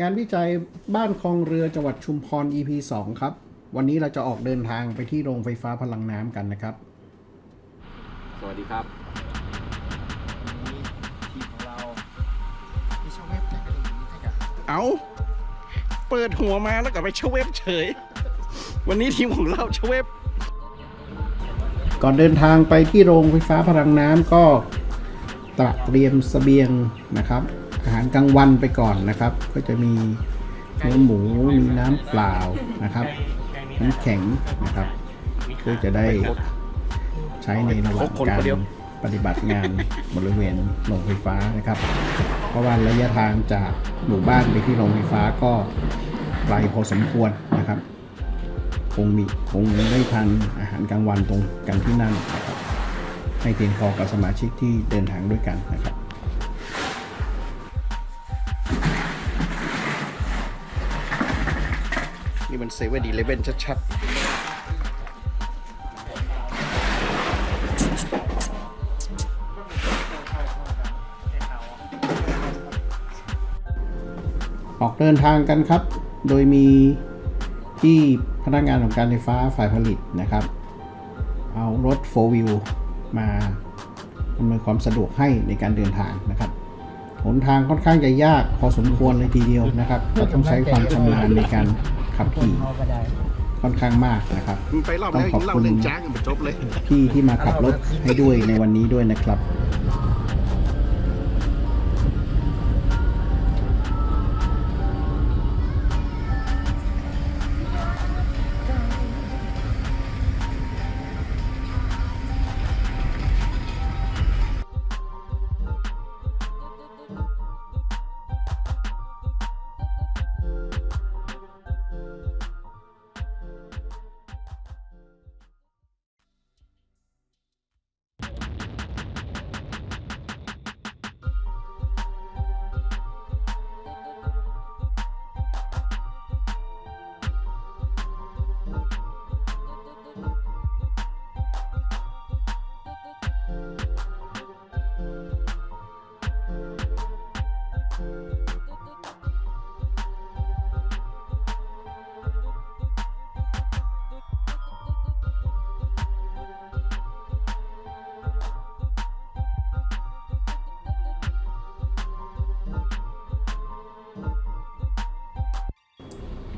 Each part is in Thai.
งานวิจัยบ้านคลองเรือจังหวัดชุมพร EP 2 ครับ วันนี้เราจะออกเดินทางไปที่โรงไฟฟ้าพลังน้ำกันนะครับ สวัสดีครับทีมของเรามีช่องเว็บแจ้งกระดิ่งนี้ให้กับเอาเปิดหัวมาแล้วก็ไปเชเวฟเฉย วันนี้ทีมของเราเชเวฟก่อนเดินทางไปที่โรงไฟฟ้าพลังน้ำก็ตระเตรียมเสบียงนะครับ อาหารกลางวันไปก่อนนะครับ ก็จะมีเนื้อหมูมีน้ำเปล่านะครับน้ำแข็งนะครับเพื่อจะได้ใช้ในระหว่างการปฏิบัติงานบริเวณโรงไฟฟ้านะครับ เพราะว่าระยะทางจากหมู่บ้านไปที่โรงไฟฟ้าก็ไกลพอสมควรนะครับ คงมีคงได้ทานอาหารกลางวันตรงกันที่นั่นนะครับให้เพียงพอกับสมาชิกที่เดินทางด้วยกันนะครับ นี่มันเซเว่นดีเลเว่นชัดๆ ออกเดินทางกันครับ โดยมีที่พนักงานของการไฟฟ้าฝ่ายผลิตนะครับ เอารถ 4 wheel มาอำนวยความสะดวกให้ในการเดินทางนะครับ หนทางค่อนข้างจะยากพอสมควรเลยทีเดียวนะครับ ก็ต้องใช้ความชำนาญในการ ขับขี่เอาก็ได้ค่อนข้างมากนะครับไปรอบต้อแล้งวขอบเล่าคุณเรื่องจ้างกันไปจบเลย พี่ที่มาขับรถให้ด้วยในวันนี้ด้วยนะครับ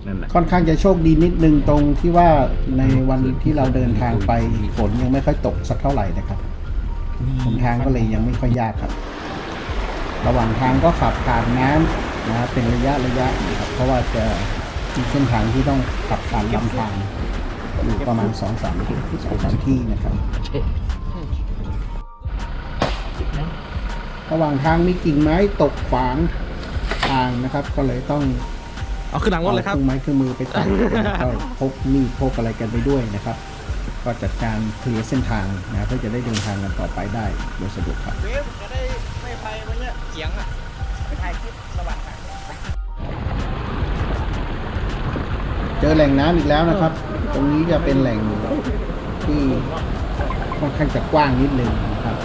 นั่นแหละ ค่อนข้างจะโชคดีนิดนึงตรงที่ว่าในวันที่เราเดินทางไปฝนยังไม่ค่อยตกสักเท่าไหร่นะครับหนทางก็เลยยังไม่ค่อยยากครับ ระหว่างทางก็ขับผ่านน้ำนะเป็นระยะระยะนะครับเพราะว่าจะมีเส้นทางที่ต้องขับผ่านลำธารอยู่ประมาณสองสามสองสามที่นะครับระหว่างทางมีกิ่งไม้ตกขวางทางนะครับ ก็เลยต้อง เอาขึ้นหลังรถเลยครับอาเครื่องไม้เครื่องมือไปตัดก็พกมีดพกอะไรกันไปด้วยนะครับ ก็จัดการเคลียร์เส้นทางนะเพื่อจะได้เดินทางกันต่อไปได้โดยสะดวกครับ เว็บจะได้ไม่ไปวันเนี้ยเสียงอะไปถ่ายคลิประหว่างทางเจอแหล่งน้ำอีกแล้วนะครับ ตรงนี้จะเป็นแหล่งที่ค่อนข้างจะกว้างนิดนึงนะครับ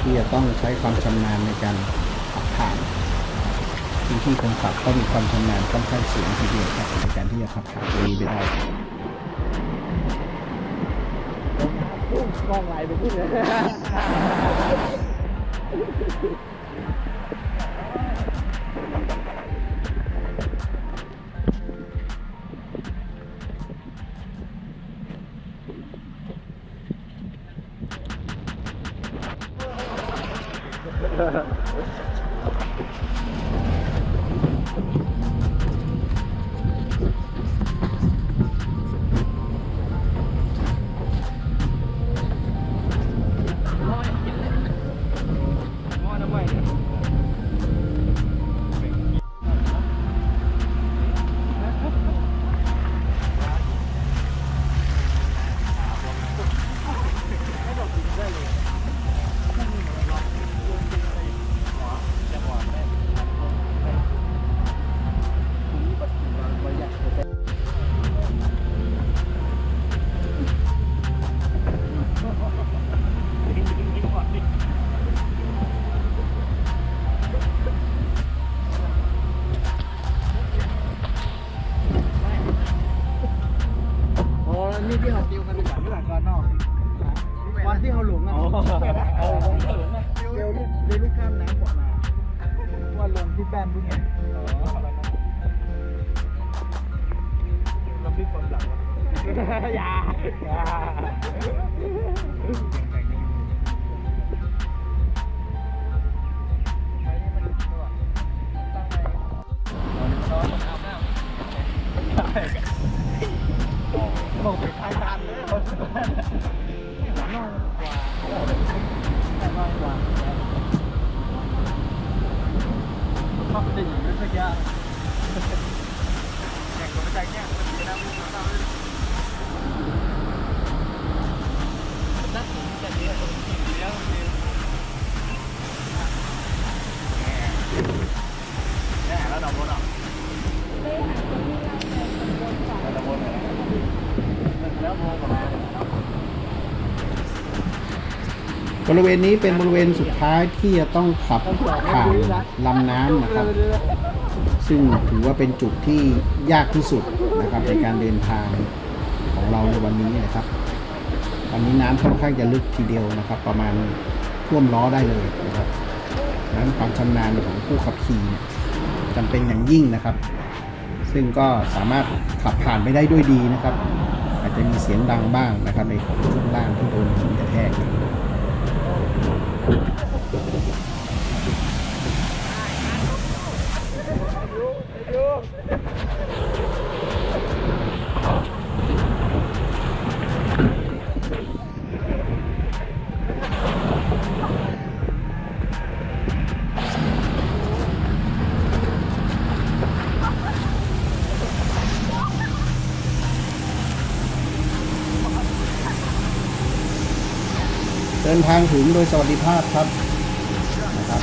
ที่จะต้องใช้ความชำนาญในการขับผ่าน ที่ที่คนขับก็มีความชำนาญค่อนข้างสูงทีเดียวครับในการที่จะขับผ่านตรงนี้ไปได้กล้องไหลไปขึ้นเลย บุ้งไงอ๋อแล้วก็เราพลิกความหลังวะอย่า ยากแข่งกับไม่ใจแข่งมันมีน้ำมีน้ำเลยนักหนีจะเดียวเดียวเดียวแน่แล้วดอกบัวดอกแล้วบัวแล้วบัวกับมา บริเวณนี้เป็นบริเวณสุดท้ายที่จะต้องขับผ่านลำน้ำนะครับ ซึ่งถือว่าเป็นจุดที่ยากที่สุดนะครับในการเดินทางของเราในวันนี้นะครับวันนี้น้ำค่อนข้างจะลึกทีเดียวนะครับ ประมาณท่วมล้อได้เลยนะครับนั้นความชำนาญของผู้ขับขี่จำเป็นอย่างยิ่งนะครับ ซึ่งก็สามารถขับผ่านไปได้ด้วยดีนะครับ อาจจะมีเสียงดังบ้างนะครับในของช่วงล่างที่โดนหินกระแทก เดินทางถึงโดยสวัสดิภาพครับนะครับ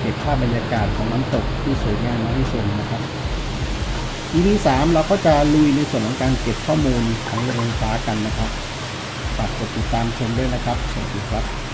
เก็บภาพบรรยากาศของน้ำตกที่สวยงามมาให้ชมนะครับ EP 3เราก็จะลุยในส่วนของการเก็บข้อมูลของโรงไฟฟ้ากันนะครับฝากกดติดตามชมด้วยนะครับ สวัสดีครับ